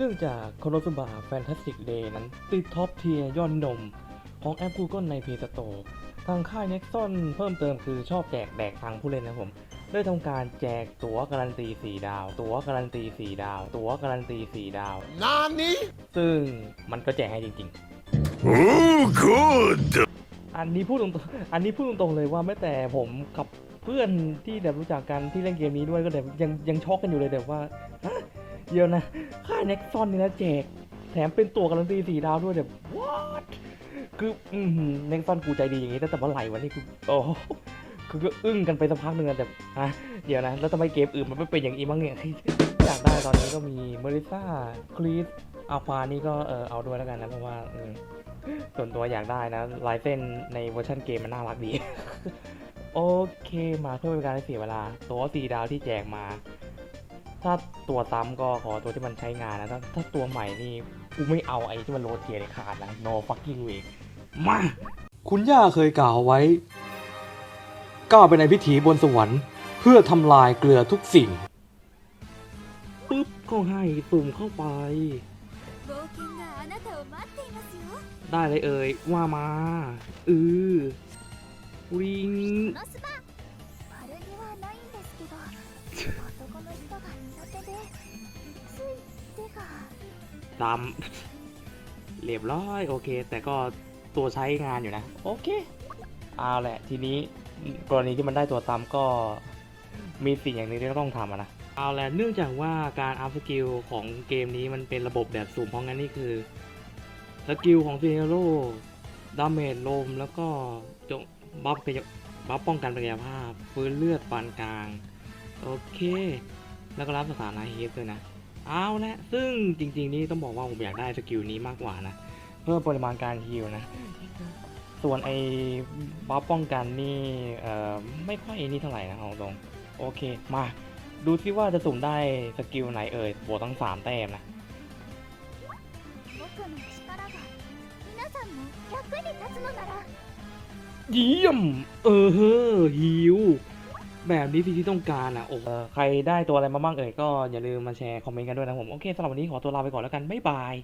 เนื่องจากโคโนซุบะแฟนตาสติกเดย์นั้นติดท็อปเทียร์ยอดนิยมของแอป Google ใน Play Store ทางค่าย Nexon เพิ่มเติมคือชอบแจกแดกทางผู้เล่นนะครับผมได้ทำการแจกตั๋วการันตี 4 ดาว ตั๋วการันตี 4 ดาว ตั๋วการันตี 4 ดาว Nani? ซึ่งมันก็แจกให้จริง Oh, good! ๆอันนี้พูดตรงๆอันนี้พูดตรงๆเลยว่าแม้แต่ผมกับเพื่อนที่แบบรู้จักกันที่เล่นเกมนี้ด้วยก็แบบยังยังช็อกกันอยู่เลยแบบว่าฮะ เดี๋ยวนะ ค่าย Nexon นี่นะแจก แถมเป็นตัวการันตีสี่ดาวด้วยแบบ what คืออืมเน็กซอนกูใจดีอย่างนี้ตั้งแต่เมื่อไหร่วะนี่คือโอ้โหคือก็อึ้งกันไปสักพักหนึ่งอะแต่อะเดี๋ยวนะ แล้วทำไมเกมอื่นมันไม่เป็นอย่างนี้บ้างเนี่ยอยากได้ตอนนี้ก็มีเมริซ่าคลีสอาควานี่ก็เออเอาด้วยแล้วกันนะเพราะว่าส่วนตัวอยากได้นะลายเส้นในเวอร์ชันเกมมันน่ารักดี โอเคมาเพื่อเป็นการเสียเวลา ตัวสี่ดาวที่แจกมา ถ้าตัวซ้ำก็ขอตัวที่มันใช้งานนะถ้าถ้าตัวใหม่นี่กูไม่เอาไอ้ที่มันโรเตียเลยขาดนะ no fucking way มา คุณย่าเคยกล่าวไว้ ก้าวไปในพิธีบนสวรรค์ เพื่อทำลายเกลือทุกสิ่ง ปึ๊บก็ให้สุ่มเข้าไป ได้เลยเอ่ยว่ามา อือวิง ตามเรียบร้อยโอเค แต่ก็ตัวใช้งานอยู่นะ โอเคเอาแหละทีนี้กรณีที่มันได้ตัวซ้ำก็มีสิ่งอย่างหนึงที่ต้องทำนะเอาแหละเนื่องจากว่าการอัพสกิลของเกมนี้มันเป็นระบบแบบสุ่มเพราะงั้นนี่คือสกิลของซีเนโร่ดาเมจลมแล้วก็จงบัฟกายบัฟป้องกันกายภาพ ฟื้นเลือดปานกลาง โอเค แล้วก็รับสถานะเฮดด้วยนะ เอาละซึ่งจริง ๆ นี่ต้องบอกว่าผมอยากได้สกิลนี้มากกว่านะ เพิ่มปริมาณการฮิลนะ ส่วนไอ้บัฟป้องกันนี่ไม่ค่อยนี่เท่าไหร่นะเอาตรงโอเคมาดูที่ว่าจะสุ่มได้สกิลไหนเอ่ยบวกทั้ง 3 แต้มนะเยี่ยม เออฮิว แบบนี้ที่ที่ต้องการอะโอ้ใครได้ตัวอะไรมาบ้างเอ่ยก็อย่าลืมมาแชร์คอมเมนต์กันด้วยนะผม โอเคสำหรับวันนี้ขอตัวลาไปก่อนแล้วกัน บ๊ายบาย